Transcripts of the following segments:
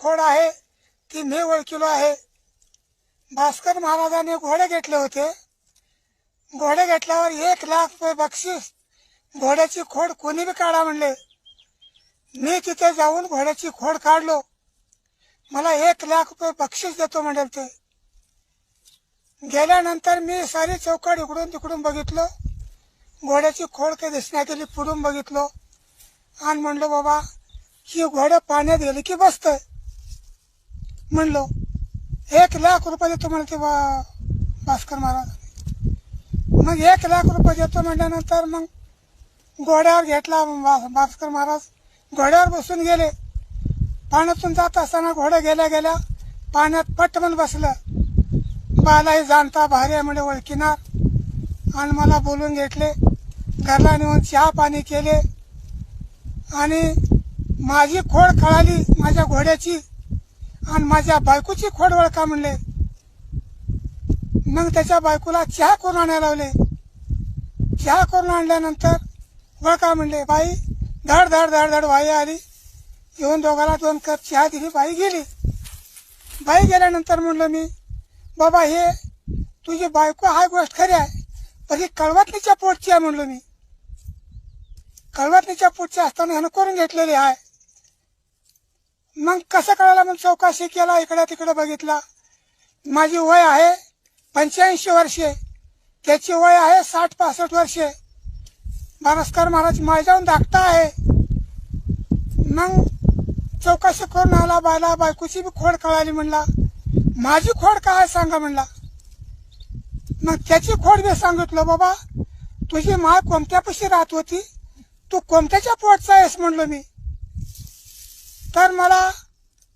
खोड आहे ती मी ओळखिलो आहे. भास्कर महाराजांनी घोडे घेतले होते. घोडे घेतल्यावर एक लाख रुपये बक्षीस घोड्याची खोड कोणी बी काढा म्हणले. मी तिथे जाऊन घोड्याची खोड काढलो. मला एक लाख रुपये बक्षीस देतो म्हणेल ते. गेल्यानंतर मी सारी चौकट इकडून तिकडून बघितलो. घोड्याची खोड काही दिसण्यात गेली पुढून बघितलो. आणि म्हणलो बाबा ही घोडं पाण्यात गेली की बसतंय. म्हणलो एक लाख रुपये देतो म्हणते ते बा- भास्कर महाराज. मग एक लाख रुपये देतो म्हटल्यानंतर मग घोड्यावर घेतला भास्कर महाराज. घोड्यावर बसून गेले. पाण्यातून जात असताना घोडं गेल्या गेल्या पाण्यात पटमन बसलं. बालाही जाणता भारी आहे म्हणजे ओळखीनार. आणि मला बोलून घेतले घरला नेऊन चहा पाणी केले. आणि माझी खोड कळाली माझ्या घोड्याची आणि माझ्या बायकोची खोड का म्हणले? मग त्याच्या बायकोला चहा करून आणायला लावले? चहा करून आणल्यानंतर ओळखा म्हणले बाई धड धड धड धड बाई आली. येऊन दोघाला दोन कप चहा दिली बाई गेली. बाई गेल्यानंतर म्हणलं मी बाबा हे तुझी बायको हा गोष्ट खरी आहे पण ही कळवतनीच्या पोटची आहे म्हणलो मी. कळवतलीच्या पोटची असताना ह्यानं करून घेतलेली आहे. मग कसं कळालं मग चौकशी केला इकडे तिकडे बघितला? माझी वय आहे पंच्याऐंशी वर्षे. त्याची वय आहे साठ पासष्ट वर्षे. बारसकर महाराज माझ्याहून धाकटा आहे. मग चौकशी करून आला? बायला बायकोची बी खोड कळाली म्हणला. माझी खोड काय सांगा म्हणला. मग त्याची खोड मी सांगितलं बाबा तुझी माय कोणत्यापाशी राहत होती? तू कोणत्याच्या पोटचा आहेस? म्हणलो मी. तर मला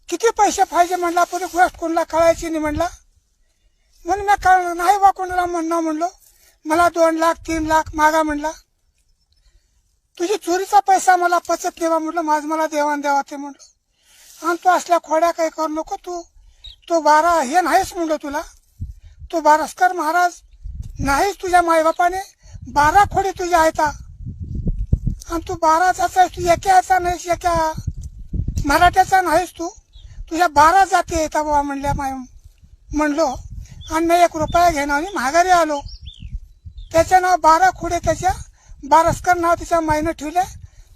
किती पैसे पाहिजे म्हणला पुढे गोष्ट कोणाला कळायची नाही म्हणला. म्हणून मी कळ नाही बा कोणाला म्हणणं म्हणलो. मला दोन लाख तीन लाख मागा म्हणला. तुझी चोरीचा पैसा मला पचत नाही बा म्हटलं माझं मला देवाण द्यावा ते म्हणलं. आणि तू असल्या खोड्या काही करू नको तू. तो बारा हे नाहीच म्हणलो तुला. तो बारास्कर महाराज नाहीच तुझ्या मायबापाने. बारा खोडी तुझ्या आहेत. आणि तू बारा जाता तू एका याचा नाहीस एका मराठ्याचा नाहीस तू. तुझ्या बारा जाती येतात बाबा म्हणल्या माय म्हणलो आणि मी एक रुपया घेणं आणि माघारी आलो. त्याचं नाव बारा खोडे त्याच्या बारस्कर नाव त्याच्या माईनं ठेवले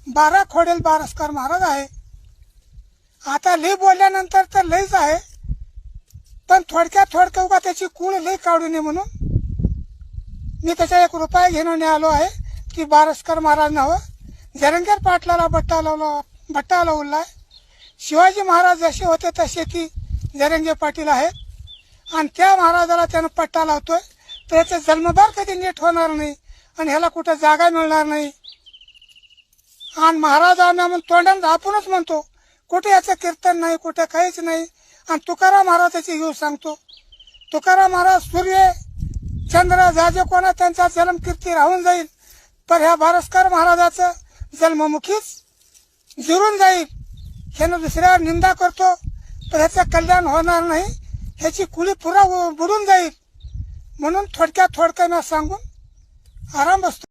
बारा खोडेल बारस्कर महाराज आहे. आता लई बोलल्यानंतर तर लईच आहे. पण थोडक्यात थोडक्या उगा त्याची कूळ लई काढू नये म्हणून मी त्याच्या एक रुपया घेऊन आलो आहे. की बारस्कर महाराज नावं. जरंगेर पाटलाला बट्टा लावला बट्टा लावलाय. शिवाजी महाराज जसे होते तसे ती जरंगे पाटील आहेत. आणि त्या महाराजाला त्यानं पट्टा लावतोय. तर याचा जन्मभार कधी नीट होणार नाही आणि ह्याला कुठं जागा मिळणार नाही. आणि महाराजांना आम्ही म्हणून तोंडानं आपणच म्हणतो कुठे याचं कीर्तन नाही कुठे काहीच नाही. आणि तुकाराम महाराजाची येऊ सांगतो तुकाराम महाराज सूर्य चंद्र जाजे कोणा त्यांचा जन्म कीर्ती राहून जाईल. तर ह्या भारस्कर महाराजाचं जन्ममुखीच जिरून जाईल. ह्यानं दुसऱ्यावर निंदा करतो तर ह्याचं कल्याण होणार नाही. ह्याची कुली पुरा बुडून जाईल. म्हणून थोडक्यात थोडक्यात सांगून आराम बसतो.